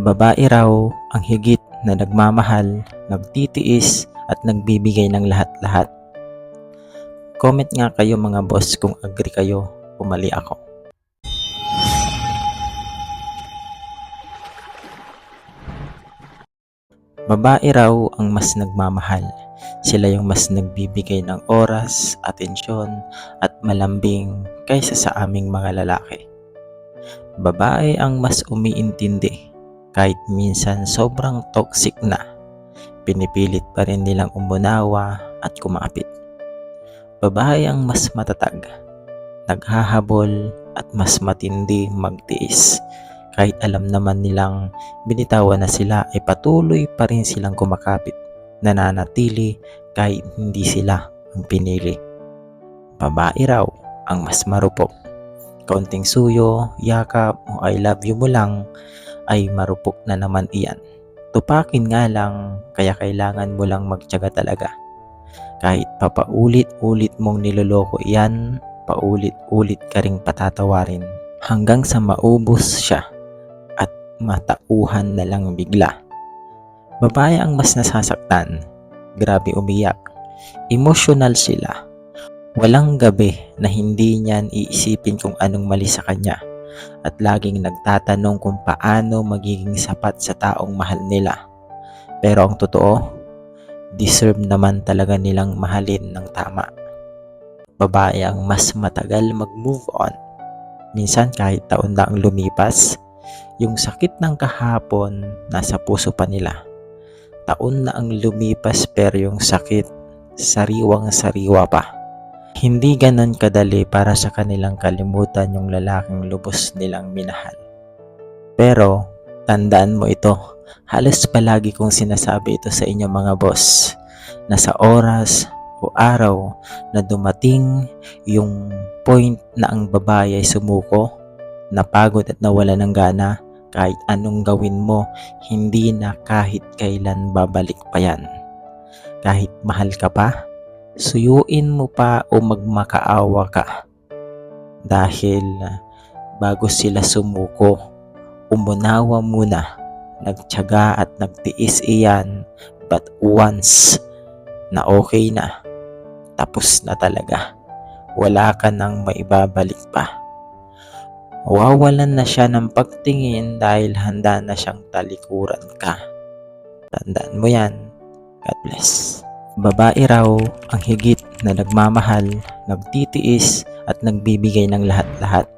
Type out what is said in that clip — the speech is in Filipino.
Babae raw ang higit na nagmamahal, nagtitiis at nagbibigay ng lahat-lahat. Comment nga kayo mga boss kung agree kayo o mali ako. Babae raw ang mas nagmamahal. Sila yung mas nagbibigay ng oras, atensyon, at malambing kaysa sa aming mga lalaki. Babae ang mas umiintindi kahit minsan sobrang toxic na. Pinipilit pa rin nilang umunawa at kumapit. Babae ang mas matatag, naghahabol at mas matindi magtiis. Kahit alam naman nilang binitawan na sila ay patuloy pa rin silang kumakapit, nananatili kahit hindi sila ang pinili. Babae raw ang mas marupok. Kaunting suyo, yakap o I love you mo lang ay marupok na naman iyan. Tupakin nga lang kaya kailangan mo lang magtyaga talaga. Kahit papaulit-ulit mong niloloko iyan, paulit-ulit ka ring patatawarin hanggang sa maubos siya at matauhan na lang bigla. Babae ang mas nasasaktan. Grabe umiyak. Emotional sila. Walang gabi na hindi niyan iisipin kung anong mali sa kanya at laging nagtatanong kung paano magiging sapat sa taong mahal nila. Pero ang totoo, deserve naman talaga nilang mahalin ng tama. Babae ang mas matagal mag-move on. Minsan kahit taon na ang lumipas, yung sakit ng kahapon nasa puso pa nila. Taon na ang lumipas pero yung sakit sariwang sariwa pa. Hindi ganon kadali para sa kanilang kalimutan yung lalaking lubos nilang minahal. Pero, tandaan mo ito, halos palagi kong sinasabi ito sa inyo mga boss, na sa oras o araw na dumating yung point na ang babae ay sumuko, napagod at nawala ng gana, kahit anong gawin mo, hindi na kahit kailan babalik pa yan. Kahit mahal ka pa, suyuin mo pa o magmakaawa ka. Dahil bago sila sumuko, umunawa muna, nagtyaga at nagtiis iyan, but once na okay na, tapos na talaga. Wala ka nang maibabalik pa. Wawalan na siya ng pagtingin dahil handa na siyang talikuran ka. Tandaan mo yan. God bless. Babae raw ang higit na nagmamahal, nagtitiis at nagbibigay ng lahat-lahat.